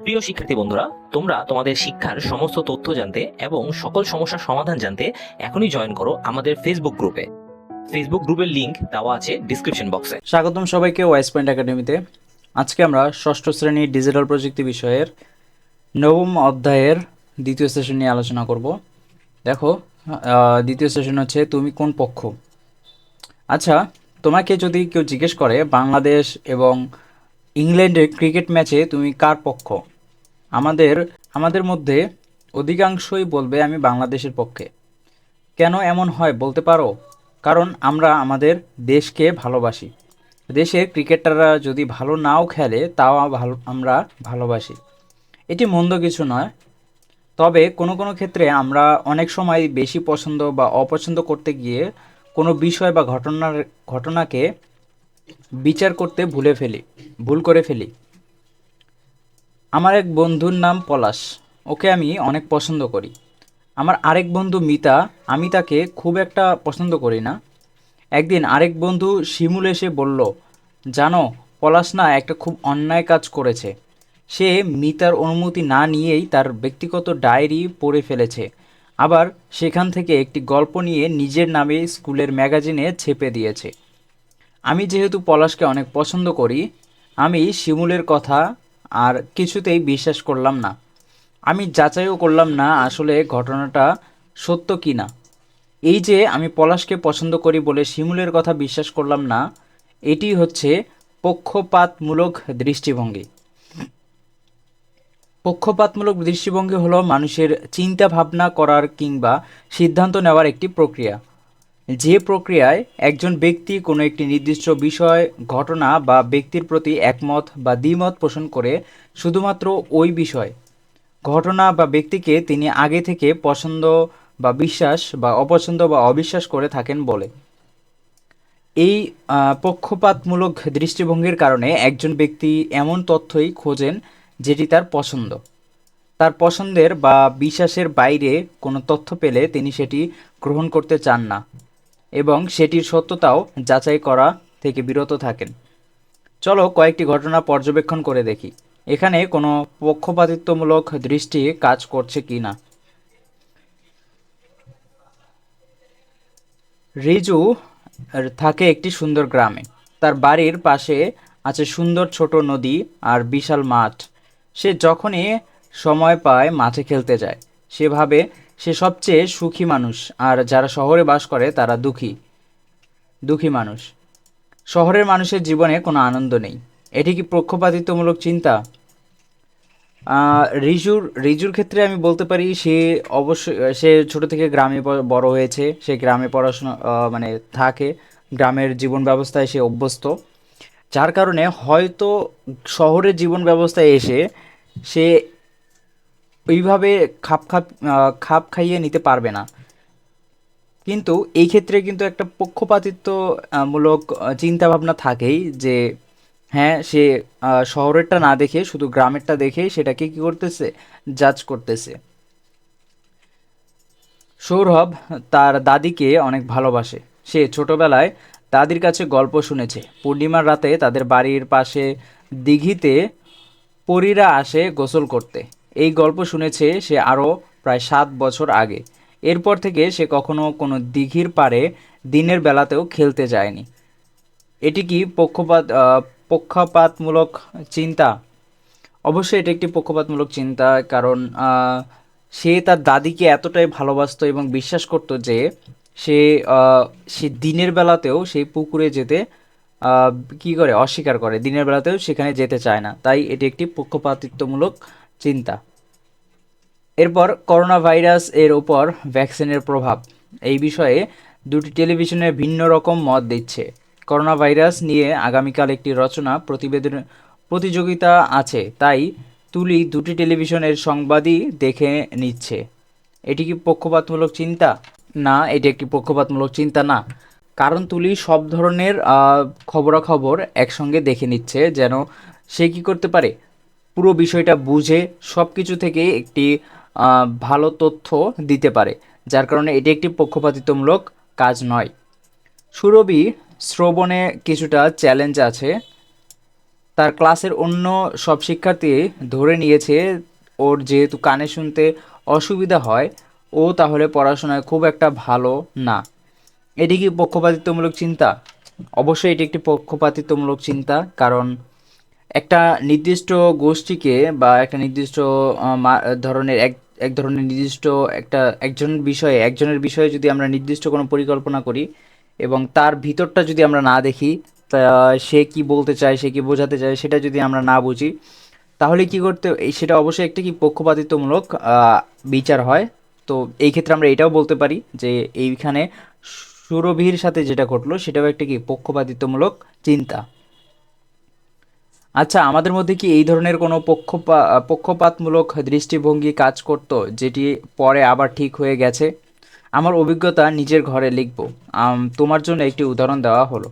প্রিয় শিক্ষার্থী বন্ধুরা, তোমরা তোমাদের শিক্ষার সমস্ত তথ্য জানতে এবং সকল সমস্যার সমাধান জানতে এখনই জয়েন করো আমাদের ফেসবুক গ্রুপে ফেসবুক গ্রুপের লিংক দেওয়া আছে ডিসক্রিপশন বক্সে স্বাগতম সবাইকে ওয়াইস পয়েন্ট একাডেমিতে আজকে আমরা ষষ্ঠ শ্রেণির ডিজিটাল প্রযুক্তি বিষয়ের নবম অধ্যায়ের দ্বিতীয় সেশন নিয়ে আলোচনা করব। দেখো দ্বিতীয় সেশন হচ্ছে তুমি কোন পক্ষ? আচ্ছা তোমাকে যদি কেউ জিজ্ঞেস করে বাংলাদেশ এবং ইংল্যান্ডের ক্রিকেট ম্যাচে তুমি কার পক্ষ? আমাদের আমাদের মধ্যে অধিকাংশই বলবে আমি বাংলাদেশের পক্ষে। কেন এমন হয় বলতে পারো? কারণ আমরা আমাদের দেশকে ভালোবাসি। দেশের ক্রিকেটাররা যদি ভালো নাও খেলে, তাও ভালো, আমরা ভালোবাসি। এটি মন্দ কিছু নয়। তবে কোনো কোনো ক্ষেত্রে আমরা অনেক সময় বেশি পছন্দ বা অপছন্দ করতে গিয়ে কোনো বিষয় বা ঘটনার, ঘটনাকে বিচার করতে ভুলে ফেলি, ভুল করে ফেলি। আমার এক বন্ধুর নাম পলাশ, ওকে আমি অনেক পছন্দ করি। আমার আরেক বন্ধু মিতা, আমি তাকে খুব একটা পছন্দ করি না। একদিন আরেক বন্ধু শিমুল এসে বলল, জানো, পলাশ না একটা খুব অন্যায় কাজ করেছে। সে মিতার অনুমতি না নিয়েই তার ব্যক্তিগত ডায়েরি পড়ে ফেলেছে। আবার সেখান থেকে একটি গল্প নিয়ে নিজের নামে স্কুলের ম্যাগাজিনে ছেপে দিয়েছে। আমি যেহেতু পলাশকে অনেক পছন্দ করি, আমি শিমুলের কথা আর কিছুতেই বিশ্বাস করলাম না। আমি যাচাইও করলাম না আসলে ঘটনাটা সত্য কি না এই যে আমি পলাশকে পছন্দ করি বলে শিমুলের কথা বিশ্বাস করলাম না, এটি হচ্ছে পক্ষপাতমূলক দৃষ্টিভঙ্গি। পক্ষপাতমূলক দৃষ্টিভঙ্গি হলো মানুষের চিন্তা ভাবনা করার কিংবা সিদ্ধান্ত নেওয়ার একটি প্রক্রিয়া। যে প্রক্রিয়ায় একজন ব্যক্তি কোনো একটি নির্দিষ্ট বিষয়, ঘটনা বা ব্যক্তির প্রতি একমত বা দ্বিমত পোষণ করে শুধুমাত্র ওই বিষয়। ঘটনা বা ব্যক্তিকে তিনি আগে থেকে পছন্দ বা বিশ্বাস বা অপছন্দ বা অবিশ্বাস করে থাকেন বলে। এই পক্ষপাতমূলক দৃষ্টিভঙ্গির কারণে একজন ব্যক্তি এমন তথ্যই খোঁজেন যেটি তার পছন্দ। তার পছন্দের বা বিশ্বাসের বাইরে কোনো তথ্য পেলে তিনি সেটি গ্রহণ করতে চান না। এবং সেটির সত্যতাও যাচাই করা থেকে বিরত থাকেন। চলো কয়েকটি ঘটনা পর্যবেক্ষণ করে দেখি। এখানে কোনো পক্ষপাতিত্বমূলক দৃষ্টি কাজ করছে কি না? রিজু থাকে একটি সুন্দর গ্রামে। তার বাড়ির পাশে আছে সুন্দর ছোট নদী আর বিশাল মাঠ। সে যখনই সময় পায় মাঠে খেলতে যায়। সেভাবে সে সবচেয়ে সুখী মানুষ, আর যারা শহরে বাস করে তারা দুঃখী। দুঃখী মানুষ। শহরের মানুষের জীবনে কোনো আনন্দ নেই। এটি কি পক্ষপাতিত্বমূলক চিন্তা? রিজুর রিজুর ক্ষেত্রে আমি বলতে পারি সে অবশ্যই সে ছোট থেকে গ্রামে বড় হয়েছে। সে গ্রামে পড়াশোনা মানে থাকে। গ্রামের জীবন ব্যবস্থায় সে অভ্যস্ত। যার কারণে হয়তো শহরের জীবন ব্যবস্থায় এসে সে ওইভাবে খাপ খাপ খাপ খাইয়ে নিতে পারবে না। কিন্তু এই ক্ষেত্রে কিন্তু একটা পক্ষপাতিত্ব আহ, মূলক চিন্তা ভাবনা থাকেই যে হ্যাঁ সে শহরেরটা না দেখে শুধু গ্রামেরটা দেখে সেটাকে কি করতেছে? জাজ করতেছে। সৌরভ তার দাদিকে অনেক ভালোবাসে। সে ছোটবেলায় দাদির কাছে গল্প শুনেছে। পূর্ণিমার রাতে তাদের বাড়ির পাশে দিঘিতে পরীরা আসে গোসল করতে। এই গল্প শুনেছে সে আরও প্রায় সাত বছর আগে। এরপর থেকে সে কখনো কোনো দিঘির পাড়ে দিনের বেলাতেও খেলতে যায়নি। এটি কি পক্ষপাত পক্ষপাতমূলক চিন্তা? অবশ্যই এটি একটি পক্ষপাতমূলক চিন্তা, কারণ সে তার দাদিকে এতটাই ভালোবাসতো এবং বিশ্বাস করতো যে সে সে দিনের বেলাতেও সেই পুকুরে যেতে কি করে, অস্বীকার করে। দিনের বেলাতেও সেখানে যেতে চায় না। তাই এটি একটি পক্ষপাতিত্বমূলক চিন্তা। এরপর করোনা ভাইরাস এর উপর ভ্যাকসিনের প্রভাব। এই বিষয়ে দুটি টেলিভিশনে ভিন্ন রকম মত দিচ্ছে। করোনা ভাইরাস নিয়ে আগামীকাল একটি রচনা প্রতিবেদন প্রতিযোগিতা আছে, তাই তুলি দুটি টেলিভিশনের সংবাদই দেখে নিচ্ছে। এটি কি পক্ষপাতমূলক চিন্তা? না, এটি একটি পক্ষপাতমূলক চিন্তা না। কারণ তুলি সব ধরনের খবরাখবর একসঙ্গে দেখে নিচ্ছে, যেন সে কি করতে পারে? পুরো বিষয়টা বুঝে সব কিছু থেকে একটি ভালো তথ্য দিতে পারে। যার কারণে এটি একটি পক্ষপাতিত্বমূলক কাজ নয়। সুরভি শ্রবণে কিছুটা চ্যালেঞ্জ আছে। তার ক্লাসের অন্য সব শিক্ষার্থী ধরে নিয়েছে, ওর যেহেতু কানে শুনতে অসুবিধা হয়, ও তাহলে পড়াশোনায় খুব একটা ভালো না। এটি কি পক্ষপাতিত্বমূলক চিন্তা? অবশ্যই এটি একটি পক্ষপাতিত্বমূলক চিন্তা, কারণ একটা নির্দিষ্ট গোষ্ঠীকে বা একটা নির্দিষ্ট ধরনের এক এক ধরনের নির্দিষ্ট একটা একজন বিষয়ে, একজনের বিষয়ে যদি আমরা নির্দিষ্ট কোনো পরিকল্পনা করি এবং তার ভিতরটা যদি আমরা না দেখি, তা সে কি বলতে চায়, সে কি বোঝাতে চায়, সেটা যদি আমরা না বুঝি, তাহলে কি করতে সেটা অবশ্যই একটা কি পক্ষপাতিত্বমূলক বিচার হয়। তো এই ক্ষেত্রে আমরা এটাও বলতে পারি যে এইখানে সুরভির সাথে যেটা ঘটলো, সেটাও একটা কি পক্ষপাতিত্বমূলক চিন্তা। আচ্ছা আমাদের মধ্যে কি এই ধরনের কোনো পক্ষপা, পক্ষপাতমূলক দৃষ্টিভঙ্গি কাজ করত, যেটি পরে আবার ঠিক হয়ে গেছে? আমার অভিজ্ঞতা নিজের ঘরে লিখব। তোমার জন্য একটি উদাহরণ দেওয়া হলো।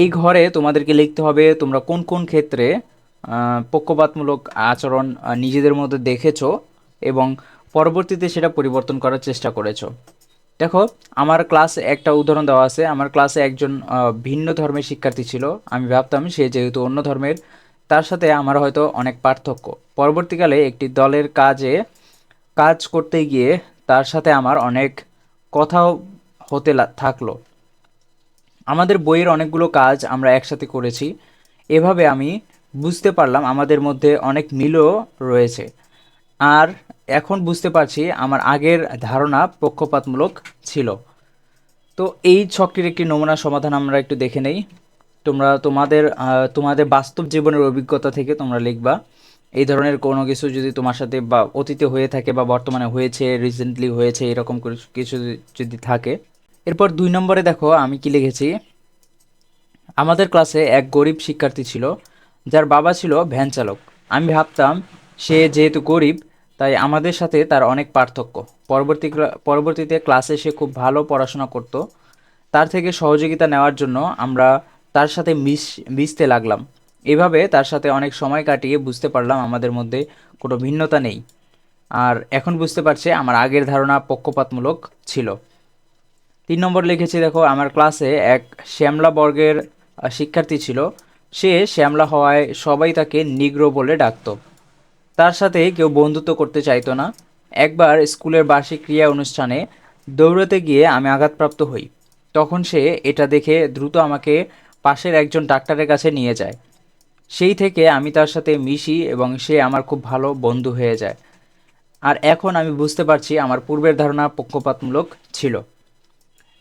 এই ঘরে তোমাদেরকে লিখতে হবে, তোমরা কোন কোন ক্ষেত্রে পক্ষপাতমূলক আচরণ নিজেদের মধ্যে দেখেছ এবং পরবর্তীতে সেটা পরিবর্তন করার চেষ্টা করেছ? দেখো, আমার ক্লাসে একটা উদাহরণ দেওয়া আছে। আমার ক্লাসে একজন ভিন্ন ধর্মের শিক্ষার্থী ছিল। আমি ভাবতাম সে যেহেতু অন্য ধর্মের, তার সাথে আমার হয়তো অনেক পার্থক্য। পরবর্তীকালে একটি দলের কাজে কাজ করতে গিয়ে তার সাথে আমার অনেক কথাও হতে থাকল। আমাদের বইয়ের অনেকগুলো কাজ আমরা একসাথে করেছি। এভাবে আমি বুঝতে পারলাম আমাদের মধ্যে অনেক মিলও রয়েছে। আর এখন বুঝতে পারছি আমার আগের ধারণা পক্ষপাতমূলক ছিল। তো এই ছকটির একটি নমুনা সমাধান আমরা একটু দেখে নেই। তোমরা তোমাদের তোমাদের বাস্তব জীবনের অভিজ্ঞতা থেকে তোমরা লিখবা। এই ধরনের কোনো কিছু যদি তোমার সাথে বা অতীতে হয়ে থাকে বা বর্তমানে হয়েছে রিসেন্টলি হয়েছে, এরকম কিছু যদি থাকে। এরপর দুই নম্বরে দেখো, আমি কি লিখেছি? আমাদের ক্লাসে এক গরিব শিক্ষার্থী ছিল, যার বাবা ছিল ভ্যান চালক। আমি ভাবতাম, সে যেহেতু গরিব তাই আমাদের সাথে তার অনেক পার্থক্য। পরবর্তী পরবর্তীতে ক্লাসে সে খুব ভালো পড়াশোনা করত। তার থেকে সহযোগিতা নেওয়ার জন্য আমরা তার সাথে মিশ, মিশতে লাগলাম। এভাবে তার সাথে অনেক সময় কাটিয়ে বুঝতে পারলাম আমাদের মধ্যে কোনো ভিন্নতা নেই। আর এখন বুঝতে পারছে আমার আগের ধারণা পক্ষপাতমূলক ছিল। তিন নম্বর লিখেছি, দেখো, আমার ক্লাসে এক শ্যামলা বর্গের শিক্ষার্থী ছিল। সে শ্যামলা হওয়ায় সবাই তাকে নিগ্রো বলে ডাকতো। তার সাথে কেউ বন্ধুত্ব করতে চাইতো না। একবার স্কুলের বার্ষিক ক্রিয়া অনুষ্ঠানে দৌড়াতে গিয়ে আমি আঘাতপ্রাপ্ত হই। তখন সে এটা দেখে দ্রুত আমাকে পাশের একজন ডাক্তারের কাছে নিয়ে যায়। সেই থেকে আমি তার সাথে মিশি এবং সে আমার খুব ভালো বন্ধু হয়ে যায়। আর এখন আমি বুঝতে পারছি আমার পূর্বের ধারণা পক্ষপাতমূলক ছিল।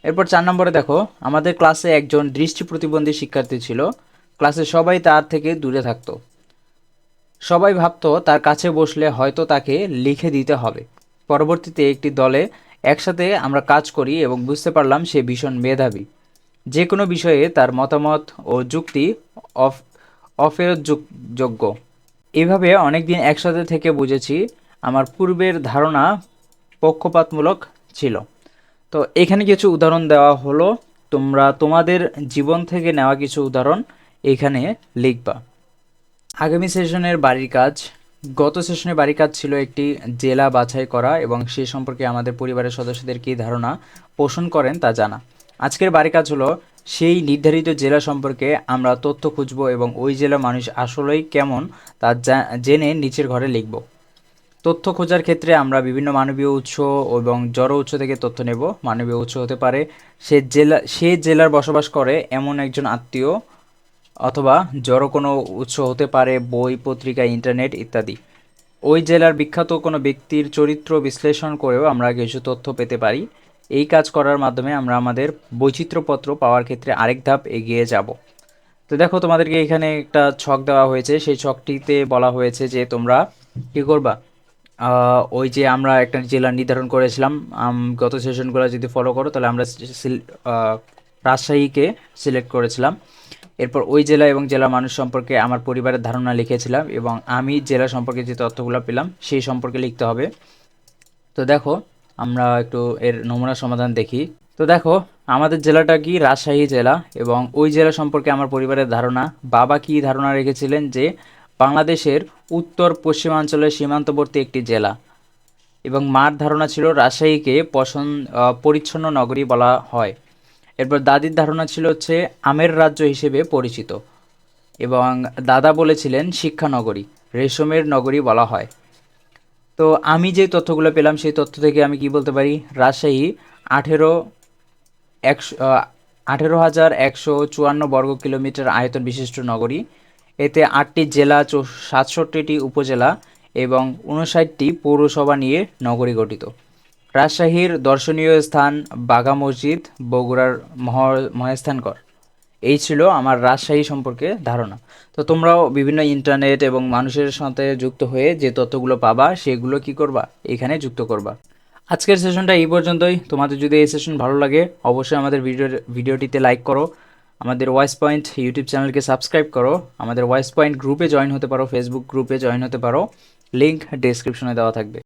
এরপর চার নম্বরে দেখো, আমাদের ক্লাসে একজন দৃষ্টি প্রতিবন্ধী শিক্ষার্থী ছিল। ক্লাসে সবাই তার থেকে দূরে থাকতো। সবাই ভাবতো তার কাছে বসলে হয়তো তাকে লিখে দিতে হবে। পরবর্তীতে একটি দলে একসাথে আমরা কাজ করি এবং বুঝতে পারলাম সে ভীষণ মেধাবী। যে কোনো বিষয়ে তার মতামত ও যুক্তি অফ অফেরতযোগ্য এভাবে অনেকদিন একসাথে থেকে বুঝেছি আমার পূর্বের ধারণা পক্ষপাতমূলক ছিল। তো এখানে কিছু উদাহরণ দেওয়া হলো। তোমরা তোমাদের জীবন থেকে নেওয়া কিছু উদাহরণ এখানে লিখবা। আগামী সেশনের বাড়ির কাজ। গত সেশনে বাড়ির কাজ ছিল একটি জেলা বাছাই করা এবং সে সম্পর্কে আমাদের পরিবারের সদস্যদের কী ধারণা পোষণ করেন তা জানা। আজকের বাড়ির কাজ হলো সেই নির্ধারিত জেলা সম্পর্কে আমরা তথ্য খুঁজব এবং ওই জেলার মানুষ আসলেই কেমন তা জেনে নিচের ঘরে লিখব। তথ্য খোঁজার ক্ষেত্রে আমরা বিভিন্ন মানবীয় উৎস এবং জড় উৎস থেকে তথ্য নেব। মানবীয় উৎস হতে পারে সে জেলা, সে জেলার বসবাস করে এমন একজন আত্মীয় অথবা জড়ো কোনো উৎস হতে পারে বই, পত্রিকা, ইন্টারনেট ইত্যাদি। ওই জেলার বিখ্যাত কোনো ব্যক্তির চরিত্র বিশ্লেষণ করেও আমরা কিছু তথ্য পেতে পারি। এই কাজ করার মাধ্যমে আমরা আমাদের বৈচিত্র্যপত্র পাওয়ার ক্ষেত্রে আরেক ধাপ এগিয়ে যাব। তো দেখো, তোমাদেরকে এখানে একটা ছক দেওয়া হয়েছে। সেই ছকটিতে বলা হয়েছে যে তোমরা কী করবা? ওই যে আমরা একটা জেলা নির্ধারণ করেছিলাম। গত সেশনগুলো যদি ফলো করো, তাহলে আমরা রাজশাহীকে সিলেক্ট করেছিলাম। এরপর ওই জেলা এবং জেলার মানুষ সম্পর্কে আমার পরিবারের ধারণা লিখেছিলাম এবং আমি জেলা সম্পর্কে যে তথ্যগুলো পেলাম, সেই সম্পর্কে লিখতে হবে। তো দেখো, আমরা একটু এর নমুনা সমাধান দেখি। তো দেখো, আমাদের জেলাটা কি? রাজশাহী জেলা এবং ওই জেলা সম্পর্কে আমার পরিবারের ধারণা। বাবা কি ধারণা রেখেছিলেন যে, বাংলাদেশের উত্তর পশ্চিমাঞ্চলের সীমান্তবর্তী একটি জেলা এবং মার ধারণা ছিল রাজশাহীকে পছন্দ পরিচ্ছন্ন নগরী বলা হয়। এরপর দাদির ধারণা ছিল হচ্ছে আমের রাজ্য হিসেবে পরিচিত। এবং দাদা বলেছিলেন শিক্ষানগরী রেশমের নগরী বলা হয়। তো আমি যে তথ্যগুলো পেলাম, সেই তথ্য থেকে আমি কি বলতে পারি? রাজশাহী আঠেরো একশো আঠেরো হাজার একশো চুয়ান্ন বর্গ কিলোমিটার আয়তন বিশিষ্ট নগরী। এতে আটটি জেলা সাতষট্টিটি উপজেলা এবং উনষাটটি পৌরসভা নিয়ে নগরী গঠিত। রাজশাহীর দর্শনীয় স্থান বাঘা মসজিদ, বগুড়ার মহ মহেস্থানগড়। এই ছিল আমার রাজশাহী সম্পর্কে ধারণা। তো তোমরাও বিভিন্ন ইন্টারনেট এবং মানুষের সাথে যুক্ত হয়ে যে তথ্যগুলো পাবা, সেগুলো কি করবা? এখানে যুক্ত করবা। আজকের সেশনটা এই পর্যন্তই। তোমাদের যদি এই সেশন ভালো লাগে, অবশ্যই আমাদের ভিডিও ভিডিওটিতে লাইক করো। আমাদের ভয়েস পয়েন্ট ইউটিউব চ্যানেলকে সাবস্ক্রাইব করো। আমাদের ভয়েস পয়েন্ট গ্রুপে জয়েন হতে পারো, ফেসবুক গ্রুপে জয়েন হতে পারো। লিঙ্ক ডেসক্রিপশনে দেওয়া থাকবে।